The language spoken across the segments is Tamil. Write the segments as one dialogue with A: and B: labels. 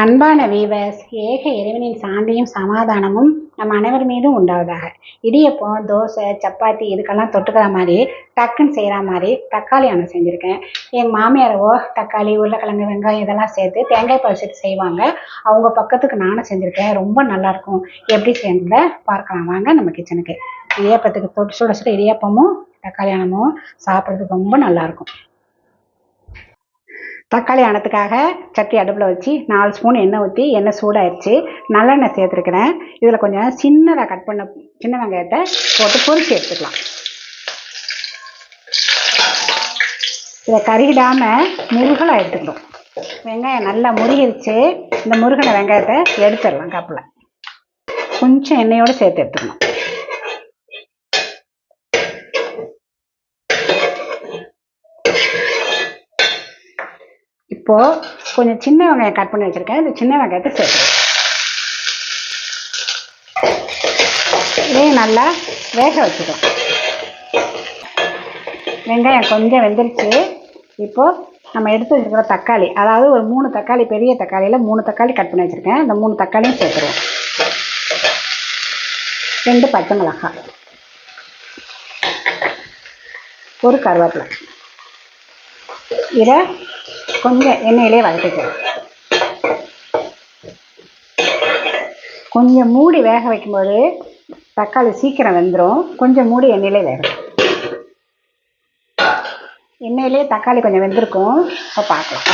A: அன்பான வீவர்ஸ் ஏக இறைவனின் சாந்தியும் சமாதானமும் நம்ம அனைவர் மீதும் உண்டாவதாக. இடியப்பம் தோசை சப்பாத்தி இதுக்கெல்லாம் தொட்டுக்கிற மாதிரி டக்குன்னு செய்கிற மாதிரி தக்காளி ஒன்று செஞ்சுருக்கேன். எங்கள் மாமியாரவோ தக்காளி உருளைக்கிழங்கு வெங்காயம் இதெல்லாம் சேர்த்து தேங்காய் பால் சேர்த்து செய்வாங்க. அவங்க பக்கத்துக்கு நானும் செஞ்சுருக்கேன். ரொம்ப நல்லாயிருக்கும். எப்படி செய்யறத பார்க்கலாம். வாங்க நம்ம கிச்சனுக்கு இடியாப்பத்துக்கு தொட்டு சுட சுட இடியப்பமும் தக்காளி அணமும் சாப்பிட்றதுக்கு ரொம்ப நல்லாயிருக்கும். தக்காளி அணத்துக்காக சட்டி அடுப்பில் வச்சு நாலு ஸ்பூன் எண்ணெய் ஊற்றி எண்ணெய் சூடாயிடுச்சு நல்லெண்ணெய் சேர்த்துருக்கிறேன். இதில் கொஞ்சம் சின்னதாக கட் பண்ண சின்ன வெங்காயத்தை போட்டு பொரிச்சு எடுத்துக்கலாம். இதை கருகிடாமல் முருகலாக எடுத்துக்கணும். வெங்காயம் நல்லா முருகிருச்சு. இந்த முருகனை வெங்காயத்தை எடுத்துடலாம் கப்பில். கொஞ்சம் எண்ணெயோடு சேர்த்து எடுத்துக்கணும். இப்போ கொஞ்சம் சின்ன வெங்காயம் கட் பண்ணி வச்சிருக்கேன். இந்த சின்ன வெங்காயத்தை சேர்த்துருவேன் இதையும் நல்லா வேக வச்சுக்கலாம் வெங்காயம் கொஞ்சம் வெந்துருச்சு. இப்போ நம்ம எடுத்து வச்சிருக்கிற தக்காளி அதாவது ஒரு மூணு தக்காளி பெரிய தக்காளியில் மூணு தக்காளி கட் பண்ணி வச்சுருக்கேன். அந்த மூணு தக்காளியும் சேர்த்துருவோம். ரெண்டு பச்சை மிளகாய். ஒரு கருவேப்பிலை. இதை கொஞ்சம் எண்ணெயிலே வதக்கிக்கிறேன் கொஞ்சம் மூடி வேக வைக்கும்போது தக்காளி சீக்கிரம் வெந்துடும் கொஞ்சம் மூடி எண்ணெயிலே வேகும் எண்ணெயிலே தக்காளி கொஞ்சம் வெந்திருக்கும். இப்போ பார்க்கலாம்.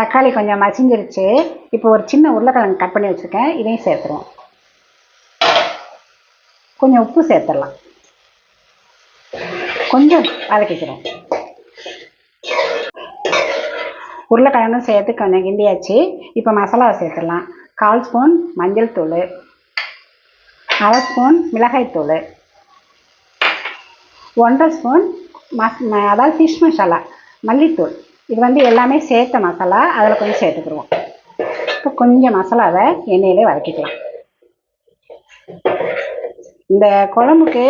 A: தக்காளி கொஞ்சம் மசிஞ்சிருச்சு. இப்போ ஒரு சின்ன உருளைக்கிழங்கு கட் பண்ணி வச்சுருக்கேன். இதையும் சேர்த்துருவோம். கொஞ்சம் உப்பு சேர்த்துடலாம். கொஞ்சம் வதக்கிக்கிறோம் உருளைக்கிழங்கும் சேர்த்து கொஞ்சம் கிண்டியாச்சு. இப்போ மசாலாவை சேர்த்துடலாம். கால் ஸ்பூன் மஞ்சள் தூள் அரை ஸ்பூன் மிளகாய் தூள் ஒன்றரை ஸ்பூன் மஸ் அதாவது ஃபிஷ் மசாலா மல்லித்தூள். இது வந்து எல்லாமே சேர்த்த மசாலா அதில் கொஞ்சம் சேர்த்துக்கிடுவோம். இப்போ கொஞ்சம் மசாலாவை எண்ணெயிலே வதக்கிக்கலாம். இந்த குழம்புக்கு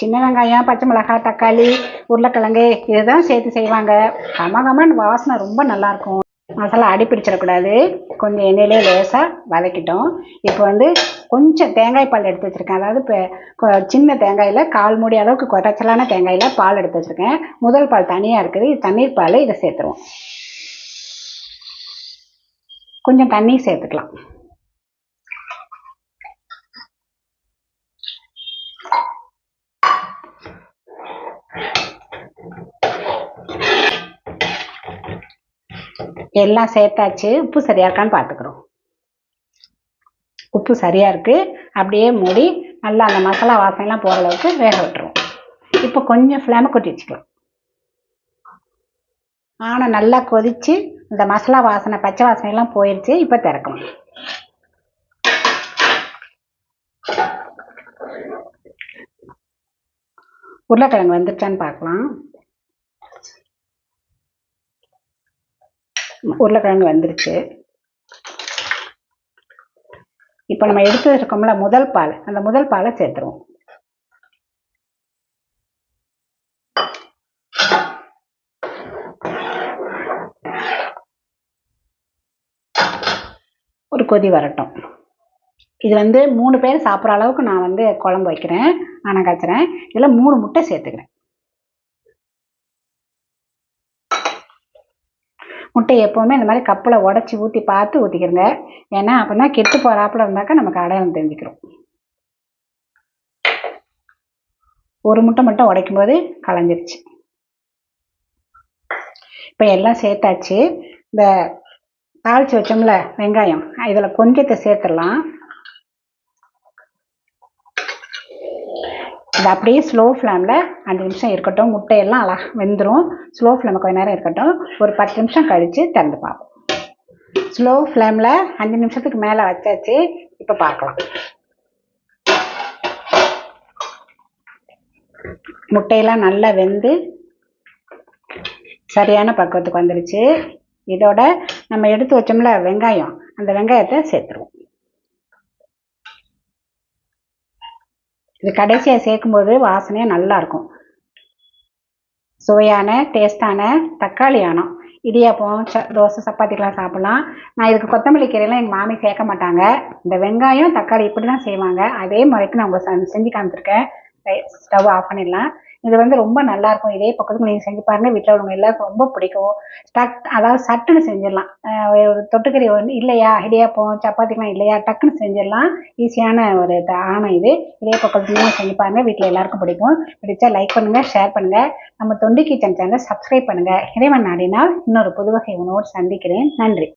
A: சின்ன வெங்காயம் பச்சை மிளகாய் தக்காளி உருளைக்கிழங்கு இதுதான் சேர்த்து செய்வாங்க. கம வாசனை ரொம்ப நல்லாயிருக்கும் மசாலா அடி பிடிச்சிடக்கூடாது. கொஞ்சம் எண்ணெயிலே லேசாக வதக்கிட்டோம். இப்போ வந்து கொஞ்சம் தேங்காய் பால் எடுத்து வச்சுருக்கேன். அதாவது இப்போ சின்ன தேங்காயில் கால் மூடி அளவுக்கு குறைச்சலான தேங்காயில் பால் எடுத்து வச்சுருக்கேன். முதல் பால் தனியாக இருக்குது. இது தண்ணீர் பால் இதை சேர்த்துருவோம். கொஞ்சம் தண்ணி சேர்த்துக்கலாம். எல்லாம் சேர்த்தாச்சு. உப்பு சரியா இருக்கான்னு பார்த்துக்குறோம் உப்பு சரியா இருக்கு. அப்படியே மூடி நல்லா அந்த மசாலா வாசனைலாம் போகிற அளவுக்கு வேக விட்டுருவோம். இப்போ கொஞ்சம் ஃப்ளேமை கொட்டி வச்சுக்கலாம். ஆனால் நல்லா கொதிச்சு இந்த மசாலா வாசனை பச்சை வாசனைலாம் போயிடுச்சு இப்போ திறக்கணும். உருளைக்கிழங்கு வந்துருச்சான்னு பார்க்கலாம் உருளைக்கிழங்கு வந்துருச்சு. இப்போ நம்ம எடுத்து வச்சிருக்கோம்ல முதல் பால் அந்த முதல் பாலை சேர்த்துருவோம். ஒரு கொதி வரட்டும். இது வந்து மூணு பேர் சாப்பிட்ற அளவுக்கு நான் வந்து குழம்பு வைக்கிறேன் ஆனால் காய்ச்சுறேன் இதில் மூணு முட்டை சேர்த்துக்கிறேன். முட்டையை எப்போவுமே இந்த மாதிரி கப்பில் உடச்சி ஊற்றி பார்த்து ஊற்றிக்கிறங்க ஏன்னா அப்படின்னா கெட்டு போகிறாப்புல இருந்தாக்கா நமக்கு அடையாளம் தெரிஞ்சுக்கிறோம் ஒரு முட்டை மட்டும் உடைக்கும் போது கலைஞ்சிருச்சு இப்போ எல்லாம் சேர்த்தாச்சு. இந்த தாளித்து வச்சோம்ல வெங்காயம் இதில் கொஞ்சத்தை சேர்த்துடலாம். இது அப்படியே ஸ்லோ ஃப்ளேமில் அஞ்சு நிமிஷம் இருக்கட்டும் முட்டையெல்லாம் அழகா வெந்துடும் ஸ்லோ ஃப்ளேமில் கொஞ்ச நேரம் இருக்கட்டும். ஒரு பத்து நிமிஷம் கழித்து திறந்து பார்ப்போம். ஸ்லோ ஃப்ளேமில் அஞ்சு நிமிஷத்துக்கு மேலே வச்சாச்சு இப்போ பார்க்கலாம். முட்டையெல்லாம் நல்லா வெந்து சரியான பக்குவத்துக்கு வந்துடுச்சு இதோட நம்ம எடுத்து வச்சோம்ல வெங்காயம் அந்த வெங்காயத்தை சேர்த்துருவோம். இது கடைசியாக சேர்க்கும்போது வாசனையாக நல்லாயிருக்கும் சுவையான டேஸ்டான தக்காளி ஆணம் இடியாப்பம் ச தோசை சப்பாத்திக்கெலாம் சாப்பிட்லாம். நான் இதுக்கு கொத்தமல்லி கீரைலாம் எங்கள் மாமி சேர்க்க மாட்டாங்க. இந்த வெங்காயம் தக்காளி இப்படி தான் செய்வாங்க. அதே முறைக்கு நான் உங்களுக்கு செஞ்சு காமிச்சிருக்கேன். ஸ்டவ் ஆஃப் பண்ணிடலாம். இது வந்து ரொம்ப நல்லாயிருக்கும். இதே பக்கத்துக்கு நீங்கள் செஞ்சு பாருங்கள் வீட்டில் உள்ளவங்க எல்லாருக்கும் ரொம்ப பிடிக்கும். டக் அதாவது சட்டுன்னு செஞ்சிடலாம். ஒரு தொட்டுக்கறி வந்து இல்லையா? இடியாப்பம் சப்பாத்திக்கெலாம் இல்லையா? டக்குன்னு செஞ்சிடலாம். ஈஸியான ஒரு ஆணை இது. இதே பக்கத்துலையும் செஞ்சு பாருங்கள் வீட்டில் எல்லாருக்கும் பிடிக்கும். பிடிச்சா லைக் பண்ணுங்கள் ஷேர் பண்ணுங்கள் நம்ம தொண்டி கிச்சன் சேனலை சப்ஸ்கிரைப் பண்ணுங்கள் இறைவன் நாடினால் இன்னொரு புது வகை உணவோடு சந்திக்கிறேன். நன்றி.